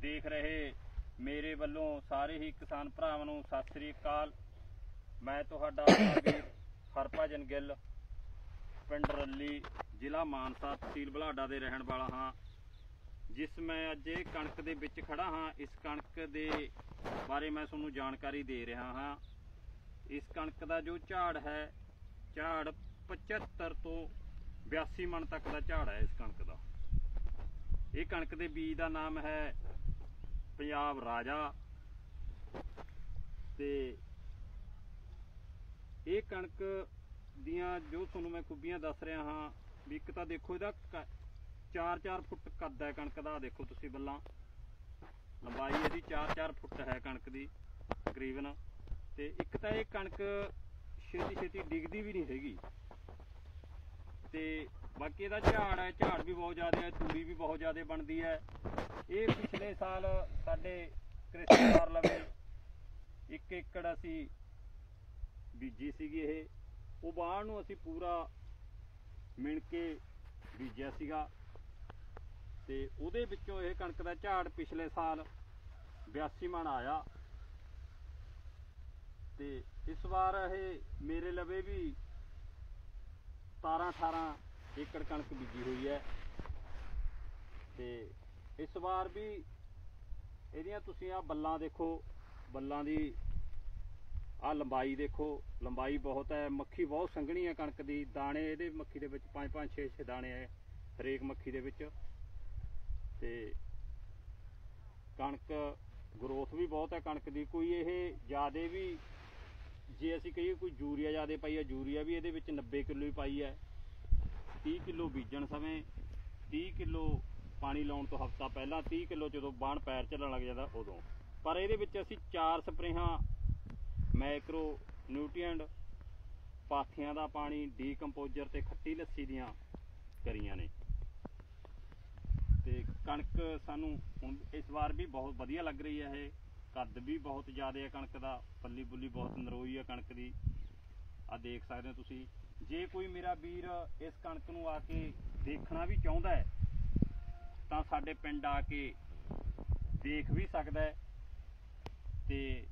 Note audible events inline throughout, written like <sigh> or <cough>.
ਦੇਖ ਰਹੇ ਮੇਰੇ ਵੱਲੋਂ ਸਾਰੇ ਹੀ ਕਿਸਾਨ ਭਰਾਵਾਂ ਨੂੰ ਸਤਿ ਸ੍ਰੀ ਅਕਾਲ। ਮੈਂ ਤੁਹਾਡਾ <coughs> ਵੀਰ ਹਰਭਜਨ ਗਿੱਲ, ਪਿੰਡ ਰੱਲੀ, ਜ਼ਿਲ੍ਹਾ ਮਾਨਸਾ, ਤਹਿਸੀਲ ਬਲਾਡਾ ਦੇ ਰਹਿਣ ਵਾਲਾ ਹਾਂ। ਜਿਸ ਮੈਂ ਅੱਜ ਇਹ ਕਣਕ ਦੇ ਵਿੱਚ ਖੜਾ ਹਾਂ, ਇਸ ਕਣਕ ਦੇ ਬਾਰੇ ਮੈਂ ਤੁਹਾਨੂੰ ਜਾਣਕਾਰੀ ਦੇ ਰਿਹਾ ਹਾਂ। ਇਸ ਕਣਕ ਦਾ ਜੋ ਝਾੜ ਹੈ, ਝਾੜ 75 ਤੋਂ 82 ਮਣ ਤੱਕ ਦਾ ਝਾੜ ਹੈ ਇਸ ਕਣਕ ਦਾ। ਇਹ ਕਣਕ ਦੇ ਬੀਜ ਦਾ ਨਾਮ ਹੈ ਪੰਜਾਬ ਰਾਜਾ। ਤੇ ਇਹ ਕਣਕ ਦੀਆਂ ਜੋ ਤੁਹਾਨੂੰ ਮੈਂ ਖੂਬੀਆਂ ਦੱਸ ਰਿਹਾ ਹਾਂ, ਵੀ ਇੱਕ ਤਾਂ ਦੇਖੋ ਇਹਦਾ 4-4 ਫੁੱਟ ਕੱਦ ਹੈ ਕਣਕ ਦਾ, ਦੇਖੋ ਤੁਸੀਂ ਬੱਲਾਂ। ਲੰਬਾਈ ਇਹਦੀ 4-4 ਫੁੱਟ ਹੈ ਕਣਕ ਦੀ, ਤਕਰੀਬਨ। ਤੇ ਇੱਕ ਤਾਂ ਇਹ ਕਣਕ ਛੇਤੀ ਛੇਤੀ ਡਿੱਗਦੀ ਵੀ ਨਹੀਂ ਹੈਗੀ। ਤੇ ਬਾਕੀ ਇਹਦਾ ਝਾੜ ਹੈ, ਝਾੜ ਵੀ ਬਹੁਤ ਜ਼ਿਆਦਾ ਹੈ, ਤੂੜੀ ਵੀ ਬਹੁਤ ਜ਼ਿਆਦਾ ਬਣਦੀ ਹੈ। ਇਹ ਪਿਛਲੇ ਸਾਲ ਸਾਡੇ ਕ੍ਰਿਸ਼ਨਦਾਰ ਲਵੇ ਇੱਕ ਏਕੜ ਅਸੀਂ ਬੀਜੀ ਸੀਗੀ ਇਹ। ਉਹ ਬਾਣ ਨੂੰ ਅਸੀਂ ਪੂਰਾ ਮਿਣ ਕੇ ਬੀਜਿਆ ਸੀਗਾ। ਤੇ ਉਹਦੇ ਵਿੱਚੋਂ ਇਹ ਕਣਕ ਦਾ ਝਾੜ ਪਿਛਲੇ ਸਾਲ 82 ਮਣ ਆਇਆ। ਤੇ ਇਸ ਵਾਰ ਇਹ ਮੇਰੇ ਲਵੇ ਵੀ 17 18 ਏਕੜ ਕਣਕ ਬੀਜੀ ਹੋਈ ਹੈ। ਤੇ ਇਸ ਵਾਰ ਵੀ ਇਹਦੀਆਂ ਤੁਸੀਂ ਆ ਬੱਲਾਂ ਦੇਖੋ, ਬੱਲਾਂ ਦੀ ਆ ਲੰਬਾਈ ਦੇਖੋ, ਲੰਬਾਈ ਬਹੁਤ ਹੈ, ਮੱਖੀ ਬਹੁਤ ਸੰਘਣੀ ਹੈ ਕਣਕ ਦੀ, ਦਾਣੇ ਇਹਦੇ ਮੱਖੀ ਦੇ ਵਿੱਚ 5 5 6 6 ਦਾਣੇ ਹੈ, ਹਰੇਕ ਮੱਖੀ ਦੇ ਵਿੱਚ। ਤੇ ਕਣਕ ਗਰੋਥ ਵੀ ਬਹੁਤ ਹੈ ਕਣਕ ਦੀ, ਕੋਈ ਇਹ ਜਿਆਦੇ ਵੀ ਜੇ ਅਸੀਂ ਕਹੀਏ ਕੋਈ ਯੂਰੀਆ ਜ਼ਿਆਦਾ ਪਾਈ ਹੈ, ਯੂਰੀਆ ਵੀ ਇਹਦੇ ਵਿੱਚ 90 ਕਿਲੋ ਹੀ ਪਾਈ ਹੈ। 30 ਕਿਲੋ ਬੀਜਣ ਸਮੇਂ 30 ਕਿਲੋ ਪਾਣੀ ਲਾਉਣ ਤੋਂ ਹਫਤਾ ਪਹਿਲਾਂ 30 ਕਿਲੋ ਜਦੋਂ ਬਾਣ ਪੈਰ ਚੱਲਣ ਲੱਗ ਜਾਂਦਾ ਉਦੋਂ। ਪਰ ਇਹਦੇ ਵਿੱਚ ਅਸੀਂ ਚਾਰ ਸਪਰੇਹਾਂ ਮਾਈਕਰੋ ਨਿਊਟ੍ਰੀਐਂਟ, ਪਾਥੀਆਂ ਦਾ ਪਾਣੀ, ਡੀਕੰਪੋਜ਼ਰ ਤੇ ਖੱਟੀ ਲੱਸੀ ਦੀਆਂ ਕਰੀਆਂ ਨੇ। ਤੇ ਕਣਕ ਸਾਨੂੰ ਹੁਣ ਇਸ ਵਾਰ ਵੀ ਬਹੁਤ ਵਧੀਆ ਲੱਗ ਰਹੀ ਹੈ ਇਹ। ਕੱਦ ਵੀ ਬਹੁਤ ਜ਼ਿਆਦਾ ਹੈ ਕਣਕ ਦਾ, ਪੱਲੀ ਬੁੱਲੀ ਬਹੁਤ ਨਰੋਈ ਹੈ ਕਣਕ ਦੀ। ਆ ਦੇਖ ਸਕਦੇ ਹੋ ਤੁਸੀਂ। ਜੇ ਕੋਈ ਮੇਰਾ ਵੀਰ ਇਸ ਕਣਕ ਨੂੰ ਆ ਕੇ ਦੇਖਣਾ ਵੀ ਚਾਹੁੰਦਾ ਹੈ, ਤਾਂ ਸਾਡੇ ਪਿੰਡ ਆ ਕੇ ਦੇਖ ਵੀ ਸਕਦਾ ਹੈ। ਤੇ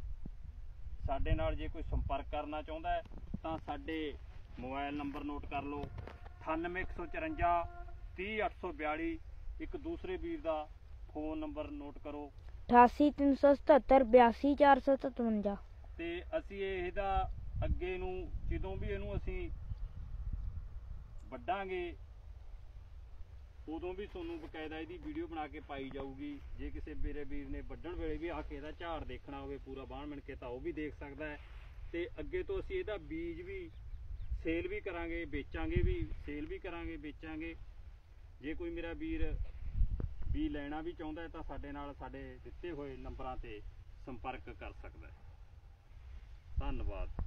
ਸਾਡੇ ਨਾਲ ਜੇ ਕੋਈ ਸੰਪਰਕ ਕਰਨਾ ਚਾਹੁੰਦਾ ਹੈ, ਤਾਂ ਸਾਡੇ ਮੋਬਾਈਲ ਨੰਬਰ ਨੋਟ ਕਰ ਲਓ। 98154 30842 ਇੱਕ ਦੂਸਰੇ ਵੀਰ ਦਾ ਫੋਨ ਨੰਬਰ ਨੋਟ ਕਰੋ। 88 377 ਤੇ ਅਸੀਂ ਇਹਦਾ ਅੱਗੇ ਨੂੰ, ਜਦੋਂ ਵੀ ਇਹਨੂੰ ਅਸੀਂ ਵੱਢਾਂਗੇ, ਉਦੋਂ ਵੀ ਤੁਹਾਨੂੰ ਬਕਾਇਦਾ ਇਹਦੀ ਵੀਡੀਓ ਬਣਾ ਕੇ ਪਾਈ ਜਾਊਗੀ। ਜੇ ਕਿਸੇ ਮੇਰੇ ਵੀਰ ਨੇ ਵੱਢਣ ਵੇਲੇ ਵੀ ਆ ਕੇ ਇਹਦਾ ਝਾੜ ਦੇਖਣਾ ਹੋਵੇ, ਪੂਰਾ ਬਾਣ ਮਿਣ ਕੇ ਤਾਂ ਉਹ ਵੀ ਦੇਖ ਸਕਦਾ ਹੈ। ਤੇ ਅੱਗੇ ਤੋਂ ਅਸੀਂ ਇਹਦਾ ਬੀਜ ਵੀ ਸੇਲ ਵੀ ਕਰਾਂਗੇ, ਵੇਚਾਂਗੇ ਵੀ, ਸੇਲ ਵੀ ਕਰਾਂਗੇ, ਵੇਚਾਂਗੇ। ਜੇ ਕੋਈ ਮੇਰਾ ਵੀਰ ਵੀ ਲੈਣਾ ਵੀ ਚਾਹੁੰਦਾ ਹੈ ਤਾਂ ਸਾਡੇ ਨਾਲ ਸਾਡੇ ਦਿੱਤੇ ਹੋਏ ਨੰਬਰਾਂ ਤੇ ਸੰਪਰਕ ਕਰ ਸਕਦਾ ਹੈ। ਧੰਨਵਾਦ।